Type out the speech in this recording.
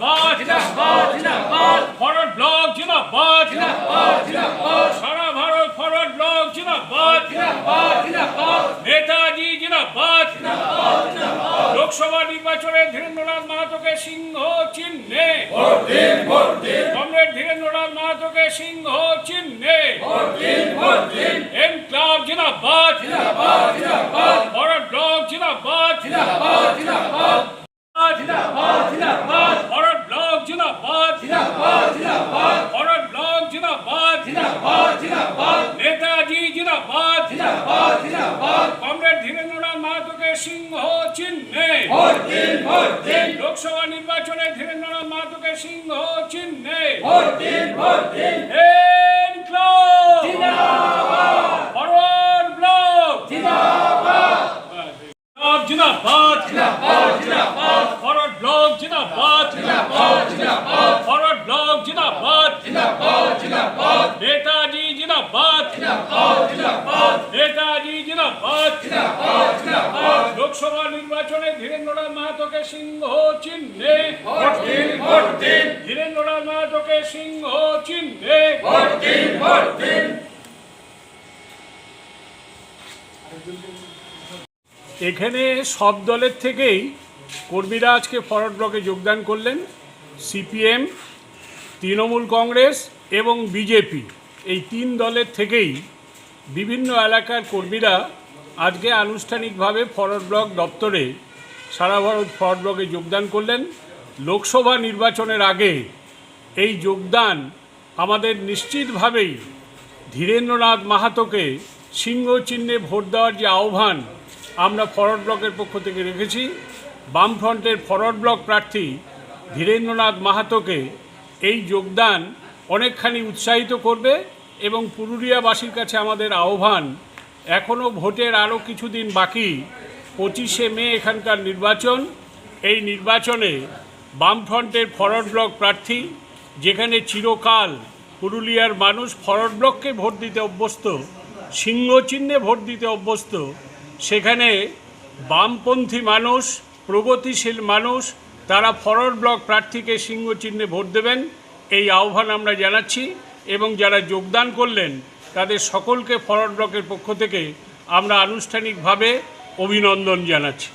জিন্দাবাদ জিন্দাবাদ জিন্দাবাদ ফরওয়ার্ড ব্লক জিন্দাবাদ জিন্দাবাদ জিন্দাবাদ। সারা ভারত ফরওয়ার্ড ব্লক জিন্দাবাদ জিন্দাবাদ জিন্দাবাদ। নেতাজি জিন্দাবাদ জিন্দাবাদ জিন্দাবাদ। লোকসভা নির্বাচনে ধীরেন্দ্রনাথ মাহাতোকে সিংহ চিহ্নে। ভোট দিন ভোট দিন কমরেড ধীরেন্দ্রনাথ মাহাতোকে সিংহ চিহ্নে। ভোট দিন ভোট দিন এম ক্লাব জিন্দাবাদ জিন্দাবাদ জিন্দাবাদ। ফরওয়ার্ড ব্লক জিন্দাবাদ জিন্দাবাদ। জিন্দাবাদ জিন্দাবাদ জিন্দাবাদ। জিন্দাবাদ জিন্দাবাদ জিন্দাবাদ। ফরওয়ার্ড ব্লক জিন্দাবাদ জিন্দাবাদ জিন্দাবাদ। নেতাজি জিন্দাবাদ জিন্দাবাদ জিন্দাবাদ। কমরেড ধীরেন্দ্রনাথ মাহাতোকে সিংহ চিহ্নে। ভোট দিন ভোট দিন। লোকসভা নির্বাচনে ধীরেন্দ্রনাথ মাহাতোকে সিংহ চিহ্নে। ভোট দিন ভোট দিন ইনক্লাব জিন্দাবাদ ফরওয়ার্ড ব্লক জিন্দাবাদ জিন্দাবাদ জিন্দাবাদ জিন্দাবাদ ফরওয়ার্ড ব্লক জিন্দাবাদ জিন্দাবাদ জিন্দাবাদ। ফরওয়ার্ড ব্লক জিন্দাবাদ জিন্দাবাদ জিন্দাবাদ। নেতাজি জিন্দাবাদ জিন্দাবাদ জিন্দাবাদ। নেতাজি জিন্দাবাদ জিন্দাবাদ জিন্দাবাদ। লোকসভা নির্বাচনে ধীরেন্দ্রনাথ মাহাতোকে সিংহ চিহ্নে। ভোট দিন ভোট দিন। ধীরেন্দ্রনাথ মাহাতোকে সিংহ চিহ্নে। ভোট দিন ভোট দিন। এখানে সব দলের থেকেই কর্মীরা আজকে ফরওয়ার্ড ব্লকে যোগদান করলেন। সিপিএম, তৃণমূল কংগ্রেস এবং বিজেপি। এই তিন দলের থেকেই বিভিন্ন এলাকার কর্মীরা আজকে আনুষ্ঠানিকভাবে ফরওয়ার্ড ব্লক দপ্তরে সারা ভারত ফরওয়ার্ড ব্লকে যোগদান করলেন। লোকসভা নির্বাচনের আগে এই যোগদান আমাদের নিশ্চিতভাবেই ধীরেন্দ্রনাথ মাহাতোকে সিংহ চিহ্নে ভোট দেওয়ার যে আহ্বান আমরা ফরওয়ার্ড ব্লকের পক্ষ থেকে রেখেছি। বামফ্রন্টের ফরওয়ার্ড ব্লক প্রার্থী ধীরেন্দ্রনাথ মাহাতোকে এই যোগদান অনেকখানি উৎসাহিত করবে এবং পুরুলিয়াবাসীর কাছে আমাদের আহ্বান এখনও ভোটের আরও কিছুদিন বাকি, পঁচিশে মে এখানকার নির্বাচন। এই নির্বাচনে বামফ্রন্টের ফরওয়ার্ড ব্লক প্রার্থী, যেখানে চিরকাল পুরুলিয়ার মানুষ ফরওয়ার্ড ব্লককে ভোট দিতে অভ্যস্ত সিংহ চিহ্নে ভোট দিতে অভ্যস্ত, সেখানে বামপন্থী মানুষ প্রগতিশীল মানুষ, তারা ফরওয়ার্ড ব্লক প্রার্থীকে সিংহ চিহ্নে ভোট দেবেন, এই আহ্বান আমরা জানাচ্ছি এবং যারা যোগদান করলেন, তাদের সকলকে ফরওয়ার্ড ব্লকের পক্ষ থেকে আমরা আনুষ্ঠানিকভাবে অভিনন্দন জানাচ্ছি।